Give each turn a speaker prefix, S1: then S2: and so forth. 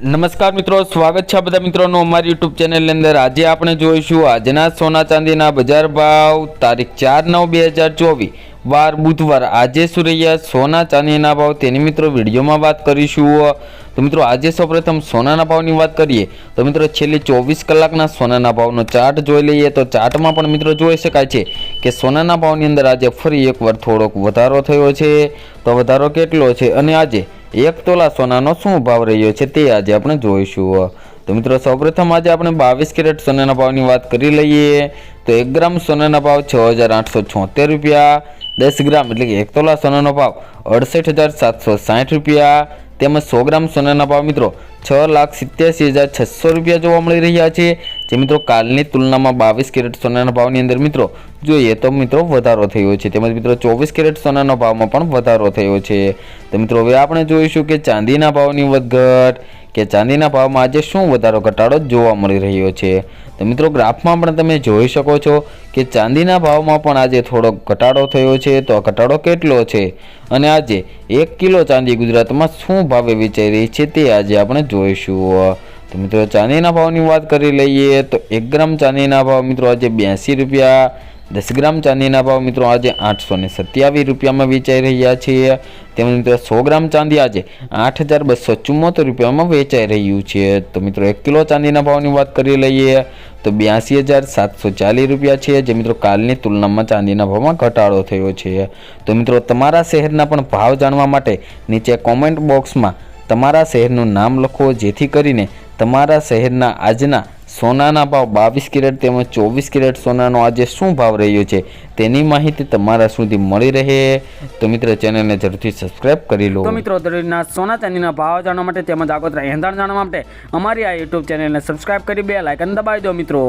S1: નમસ્કાર મિત્રો, સ્વાગત છે બધા મિત્રોનું અમારી યુટ્યુબ ચેનલની અંદર. આજે આપણે જોઈશું આજના સોના ચાંદીના બજાર ભાવ, તારીખ ચાર નવ બે હજાર ચોવીસ. વાર બુધવાર. આજે સુરૈયા સોના ચાંદીના ભાવ. તેની મિત્રો વિડીયોમાં વાત કરીશું. તો મિત્રો, આજે સૌપ્રથમ સોનાના ભાવની વાત કરીએ. તો મિત્રો, છેલ્લી ચોવીસ કલાકના સોનાના ભાવનો ચાર્ટ જોઈ લઈએ. તો ચાર્ટમાં પણ મિત્રો જોઈ શકાય છે કે સોનાના ભાવની અંદર આજે ફરી એકવાર થોડોક વધારો થયો છે. તો વધારો કેટલો છે? અને આજે એક તોલા સોનાનો શું ભાવ રહ્યો છે તે આજે આપણે જોઈશું. તો મિત્રો, સૌપ્રથમ આજે આપણે બાવીસ કેરેટ સોનાના ભાવની વાત કરી લઈએ. તો એક ગ્રામ સોનાના ભાવ છ હજાર આઠસો છોતેર રૂપિયા. દસ ગ્રામ એટલે કે એક તોલા સોનાનો ભાવ અડસઠ હજાર સાતસો સાઠ રૂપિયા. તેમજ સો ગ્રામ સોનાના ભાવ મિત્રો, છ લાખ સિત્યાસી હજાર છસો રૂપિયા જોવા મળી રહ્યા છે. જે મિત્રો કાલની તુલનામાં બાવીસ કેરેટ સોનાના ભાવની અંદર મિત્રો, જોઈએ તો મિત્રો વધારો થયો છે. તેમજ મિત્રો ચોવીસ કેરેટ સોનાના ભાવમાં પણ વધારો થયો છે. તો મિત્રો હવે આપણે જોઈશું કે ચાંદીના ભાવની વધઘટ કે ચાંદીના ભાવમાં આજે શું વધારો ઘટાડો જોવા મળી રહ્યો છે. તો મિત્રો ગ્રાફમાં પણ તમે જોઈ શકો છો કે ચાંદીના ભાવમાં પણ આજે થોડો ઘટાડો થયો છે. તો આ ઘટાડો કેટલો છે? અને આજે એક કિલો ચાંદી ગુજરાતમાં શું ભાવે વેચાઈ રહી છે તે આજે આપણે જોઈશું. તો મિત્રો ચાંદીના ભાવની વાત કરી લઈએ તો એક ગ્રામ ચાંદીના ભાવ મિત્રો આજે બ્યાસી રૂપિયા, દસ ગ્રામ ચાંદીના ભાવ મિત્રો આજે આઠસો ને સત્યાવીસ રૂપિયામાં વેચાઈ રહ્યા છે તેમજ મિત્રો સો ગ્રામ ચાંદી આજે આઠ હજાર બસો ચુમ્મોતેર રૂપિયામાં વેચાઈ રહ્યું છે. તો મિત્રો એક કિલો ચાંદીના ભાવની વાત કરી લઈએ તો બ્યાસી હજાર સાતસો ચાલીસ રૂપિયા છે, જે મિત્રો કાલની તુલનામાં ચાંદીના ભાવમાં ઘટાડો થયો છે. તો મિત્રો તમારા શહેરના પણ ભાવ જાણવા માટે નીચે કોમેન્ટ બોક્સમાં તમારા શહેરનું નામ લખો, જેથી કરીને તમારા શહેરના આજના સોનાના ભાવ બાવીસ કેરેટ તેમજ ચોવીસ કેરેટ સોનાનો આજે શું ભાવ રહ્યો છે તેની માહિતી તમારા સુધી મળી રહે. તો મિત્ર, ચેનલને જરૂરથી સબસ્ક્રાઇબ કરી લો.
S2: તો મિત્રો દરરોજના સોના ચાંદીના ભાવ જાણવા માટે તેમજ આગોતરા એંધાણ જાણવા માટે અમારી આ યુટ્યુબ ચેનલને સબસ્ક્રાઇબ કરી બે લાઇકન દબાવી દો મિત્રો.